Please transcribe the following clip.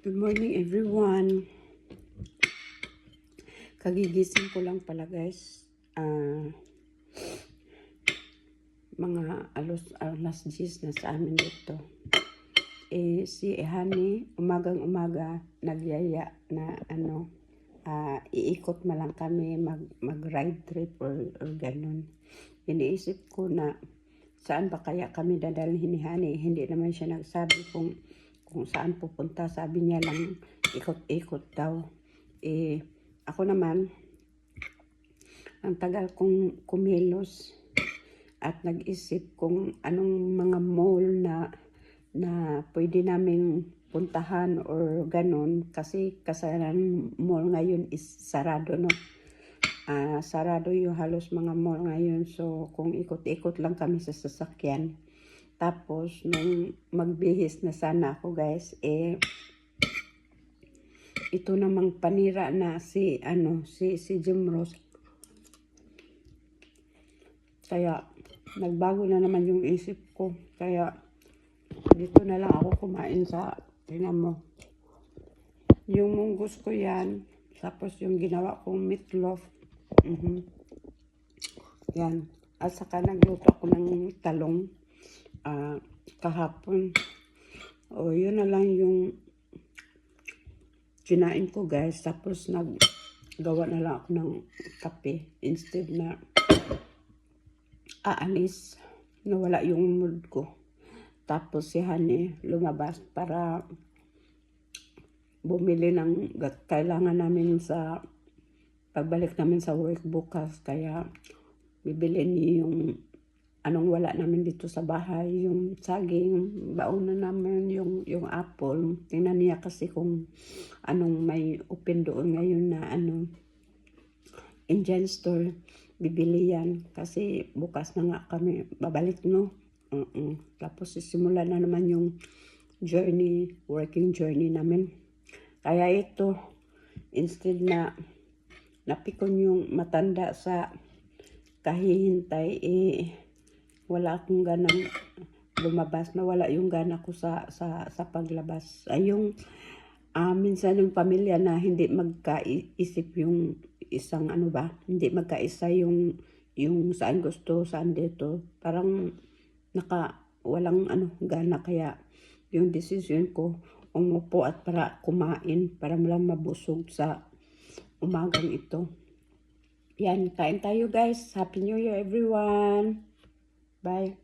Good morning everyone. Kagigising ko lang pala guys. Ah, mga alos alas 10 na sa amin dito. Eh si Ehani umagang umaga nagyaya na ano ah, iikot ma lang kami mag mag ride trip or, or ganun. Iniisip ko na saan ba kaya kami dadalhin ni Hani. Hindi naman siya nagsabi kung kung saan pupunta. Sabi niya lang, ikot-ikot daw. Eh, ako naman, ang tagal kong kumilos at nag-isip kung anong mga mall na na pwede naming puntahan or ganun kasi kasalan mall ngayon is sarado no Ah, sarado yung halos mga mall ngayon so kung ikot-ikot lang kami sa sasakyan tapos, nung magbihis na sana ako guys, eh, ito namang panira na si, ano, si, si Jim Ross. Kaya, nagbago na naman yung isip ko. Kaya, dito na lang ako kumain sa, tingnan mo. Yung munggus ko yan, tapos yung ginawa kong meatloaf. Mhm. Yan. At saka nagluto ako ng talong ah, kahapon. O, yun na lang yung kinain ko guys. Tapos naggawa na lang ako ng kape instead na aalis. Nawala yung mood ko. Tapos si Honey lumabas para bumili ng ga- kailangan namin sa pagbalik namin sa work bukas. Kaya bibili niya yung anong wala namin dito sa bahay, yung saging, baon na namin yung, yung apple. Tingnan niya kasi kung anong may open doon ngayon na ano, Indian store, bibili yan. Kasi bukas na nga kami babalik, no? uh Tapos sisimula na naman yung journey, working journey namin. Kaya ito, instead na napikon yung matanda sa kahihintay, eh, wala akong ganang lumabas na wala yung gana ko sa sa sa paglabas. Ay yung ah, minsan yung pamilya na hindi magkaisip yung isang ano ba hindi magkaisa yung yung saan gusto saan dito. Parang naka walang ano gana. Kaya yung decision ko umupo at para kumain para lang mabusog sa umagang ito. Yan kain tayo guys. Happy new year everyone Bye.